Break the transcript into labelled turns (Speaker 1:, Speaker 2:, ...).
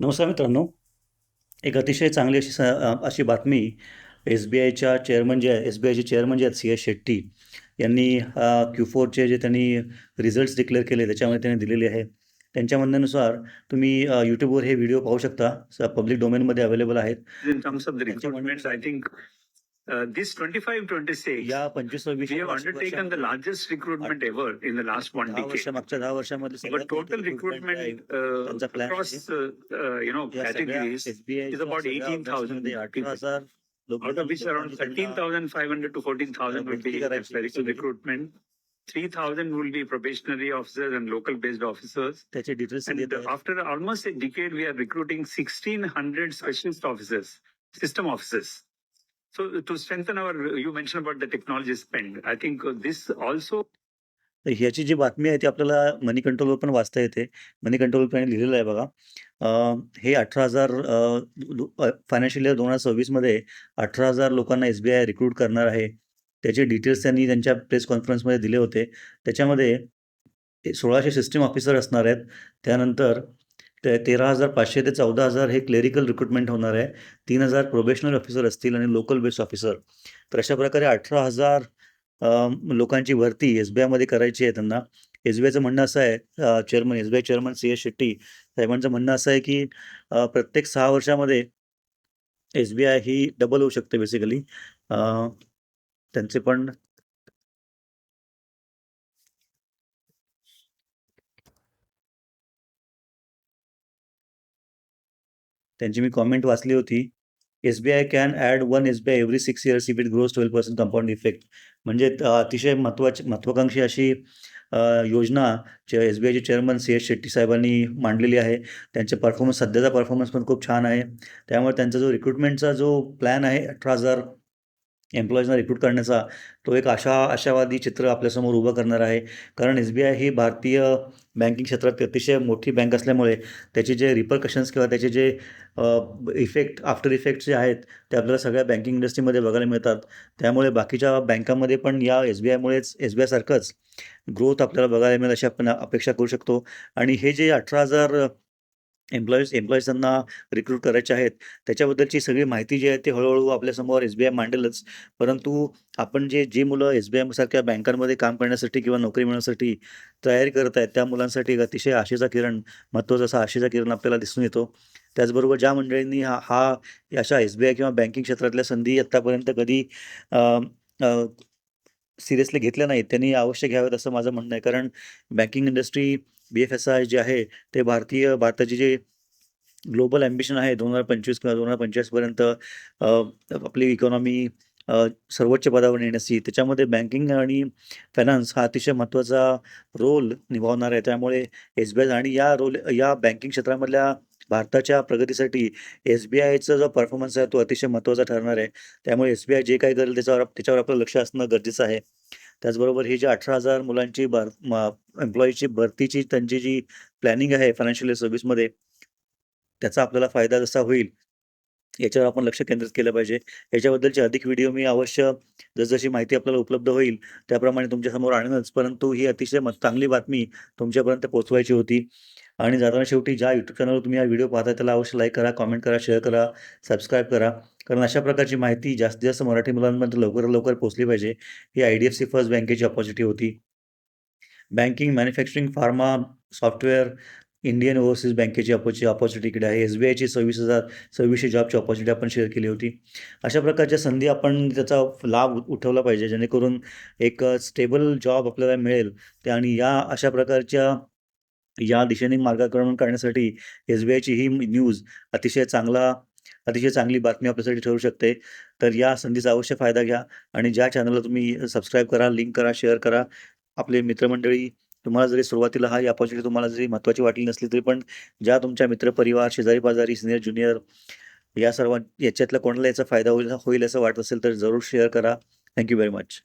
Speaker 1: नमस्कार मित्रांनो. एक अतिशय चांगली अशी स अशी बातमी एस बी आयच्या चेअरमन जे आहे एस बी आयचे चेअरमन जे आहेत सी एस शेट्टी यांनी क्यू फोरचे जे त्यांनी रिझल्ट्स डिक्लेअर केले त्याच्यामध्ये त्यांनी दिलेले आहे. त्यांच्या म्हणण्यानुसार तुम्ही यूट्यूबवर हे व्हिडिओ पाहू शकता. पब्लिक डोमेनमध्ये अवेलेबल आहेत.
Speaker 2: in terms of the recruitments, I think uh, this 25 26,
Speaker 1: या पंचवीस सव्वीस
Speaker 2: we have undertaken the largest recruitment ever in the last one
Speaker 1: दहा वर्ष
Speaker 2: decade.
Speaker 1: मागच्या दहा वर्षामध्ये
Speaker 2: Our
Speaker 1: सगळ्यात मोठी
Speaker 2: total
Speaker 1: recruitment आहे.
Speaker 2: recruitment uh,
Speaker 1: त्यांचा plan
Speaker 2: across,
Speaker 1: आहे.
Speaker 2: uh, uh, you know,
Speaker 1: या सगळ्या
Speaker 2: categories,
Speaker 1: SBI
Speaker 2: is
Speaker 1: च्या
Speaker 2: about
Speaker 1: सगळ्या
Speaker 2: 18,000
Speaker 1: अभ्यासामध्ये अठरा
Speaker 2: people.
Speaker 1: हजार लोक
Speaker 2: out of which around 13,500 to 14,000 will be
Speaker 1: भरती करायची.
Speaker 2: clerical recruitment. 3,000 will be probationary officers and local based officers.
Speaker 1: त्याचे डिटेल्स
Speaker 2: And
Speaker 1: देत आहेत
Speaker 2: after almost a decade, we are recruiting 1,600 specialist officers, system officers. So to strengthen our, you mentioned about the technology spend. I think uh, this also
Speaker 1: तर ह्याची जी बातमी आहे ती आपल्याला मनी कंट्रोलवर पण वाचता येते. मनी कंट्रोल पण लिहिलेलं आहे बघा. अं, हे अठरा हजार फायनान्शियल इयर दोन हजार सव्वीसमध्ये अठरा हजार लोकांना एस बी आय रिक्रूट करणार आहे. त्याचे डिटेल्स त्यांनी त्यांच्या प्रेस कॉन्फरन्समध्ये दिले होते. त्याच्यामध्ये सोळाशे सिस्टीम ऑफिसर असणार आहेत. त्यानंतर ते तेरा हजार पाचशे ते चौदा हजार हे क्लेरिकल रिक्रुटमेंट होणार आहे. तीन हजार प्रोबेशनल ऑफिसर असतील आणि लोकल बेस ऑफिसर तर अशा प्रकारे अठरा हजार लोकांची भरती एस बी आयमध्ये करायची आहे त्यांना. एस बी आयचं म्हणणं असं आहे chairman S B I chairman C S Shetty साहेबांचं म्हणणं असं आहे की प्रत्येक सहा वर्षामध्ये एस बी आय ही डबल होऊ शकते बेसिकली त्यांचे पण त्यांची मी कॉमेंट वाचली होती. S B I can add one S B I every six years if it grows twelve percent compound effect म्हणजे अतिशय महत्वाची महत्वाकांक्षी अशी योजना जे एस बी आयचे चेअरमन सी एस शेट्टी साहेबांनी मांडलेली आहे. त्यांचे परफॉर्मन्स सध्याचा परफॉर्मन्स पण खूप छान आहे. त्यामुळे त्यांचा जो रिक्रुटमेंटचा जो प्लॅन आहे अठरा हजार एम्प्लॉईजना रिक्रूट करण्याचा तो एक आशा आशावादी चित्र आपल्यासमोर उभं करणार आहे. कारण एस बी आय ही भारतीय बँकिंग क्षेत्रात अतिशय मोठी बँक असल्यामुळे त्याचे जे रिपरकशन्स किंवा त्याचे जे इफेक्ट आफ्टर इफेक्ट जे आहेत ते आपल्याला सगळ्या बँकिंग इंडस्ट्रीमध्ये बघायला मिळतात. त्यामुळे बाकीच्या बँकांमध्ये पण या एस बी आयमुळेच एस बी आयसारखंच ग्रोथ आपल्याला बघायला मिळेल अशी आपण अपेक्षा करू शकतो. आणि हे जे अठरा हजार एम्प्लॉईज एम्प्लॉईजांना रिक्रूट करायचे आहेत. त्याच्याबद्दलची सगळी माहिती जी आहे ती हळूहळू आपल्यासमोर एस बी आय मांडेलच. परंतु आपण जे जी मुलं एस बी आयसारख्या बँकांमध्ये काम करण्यासाठी किंवा नोकरी मिळवण्यासाठी तयारी करत आहेत त्या मुलांसाठी एक अतिशय आशेचा किरण महत्त्वाचा असा आशेचा किरण आपल्याला दिसून येतो. त्याचबरोबर ज्या मंडळींनी हा हा अशा एस बी आय किंवा बँकिंग क्षेत्रातल्या संधी आत्तापर्यंत कधी सिरियसली घेतल्या नाहीत. त्यांनी अवश्य घ्यावेत असं माझं म्हणणं आहे. कारण banking industry B F S I जे आहे ते भारतीय भारताची जे ग्लोबल ॲम्बिशन आहे दोन हजार पंचवीस किंवा दोन हजार पंचवीसपर्यंत आपली इकॉनॉमी सर्वोच्च पदावर नेण्याची त्याच्यामध्ये बँकिंग आणि फायनान्स हा अतिशय महत्त्वाचा रोल निभावणार आहे. त्यामुळे एस बी आय आणि या रोल या बँकिंग क्षेत्रामधल्या भारताच्या प्रगतीसाठी एस बी आयचा जो परफॉर्मन्स आहे तो अतिशय महत्त्वाचा ठरणार आहे. त्यामुळे एस बी आय जे काही करेल त्याच्यावर त्याच्यावर आपलं लक्ष असणं गरजेचं आहे. त्याचबरोबर ही जी अठरा हजार मुलांची भर एम्प्लॉईची भरतीची त्यांची जी प्लॅनिंग आहे फायनान्शियल सर्व्हिसमध्ये त्याचा आपल्याला फायदा जसा होईल याच्यावर आपण लक्ष केंद्रित केलं पाहिजे. याच्याबद्दलचे अधिक व्हिडिओ मी अवश्य जसजशी माहिती आपल्याला उपलब्ध होईल त्याप्रमाणे तुमच्यासमोर आणेनच. परंतु ही अतिशय चांगली बातमी तुमच्यापर्यंत पोहोचवायची होती. आणि जाताना शेवटी ज्या यूट्यूब चॅनलवर तुम्ही हा व्हिडिओ पाहता त्याला अवश्य लाईक करा कॉमेंट करा शेअर करा सबस्क्राईब करा. कारण अशा प्रकारची माहिती जास्तीत जास्त मराठी मुलांपर्यंत लवकरात लवकर पोहोचली पाहिजे. ही I D F C first बँकेची ऑपॉर्च्युनिटी होती. Banking manufacturing pharma software Indian overseas बँकेची अपॉर्च्यु ऑपॉर्च्युनिटी इकडे आहे. एस बी आयची सव्वीस हजार सव्वीसशे जॉबची ऑपॉर्च्युनिटी आपण शेअर केली होती. अशा प्रकारच्या संधी आपण त्याचा लाभ उठवला पाहिजे जेणेकरून एक स्टेबल जॉब आपल्याला मिळेल. ते आणि या अशा प्रकारच्या या दिशेने मार्गक्रमण करण्यासाठी एस बी आयची ही न्यूज अतिशय चांगला अतिशय चांगली बातमी आपल्यासाठी ठरू शकते. तर या संधीचा अवश्य फायदा घ्या आणि ज्या चॅनलला तुम्ही सबस्क्राईब करा लिंक करा शेअर करा आपले मित्रमंडळी तुम्हाला जरी सुरुवातीला हा अपॉर्च्युनिटी तुम्हाला जरी महत्त्वाची वाटली नसली तरी पण ज्या तुमच्या मित्रपरिवार शेजारी पाजारी सिनियर ज्युनियर या सर्व याच्यातल्या कोणाला याचा फायदा होईल होईल असं वाटत असेल तर जरूर शेअर करा. Thank you very much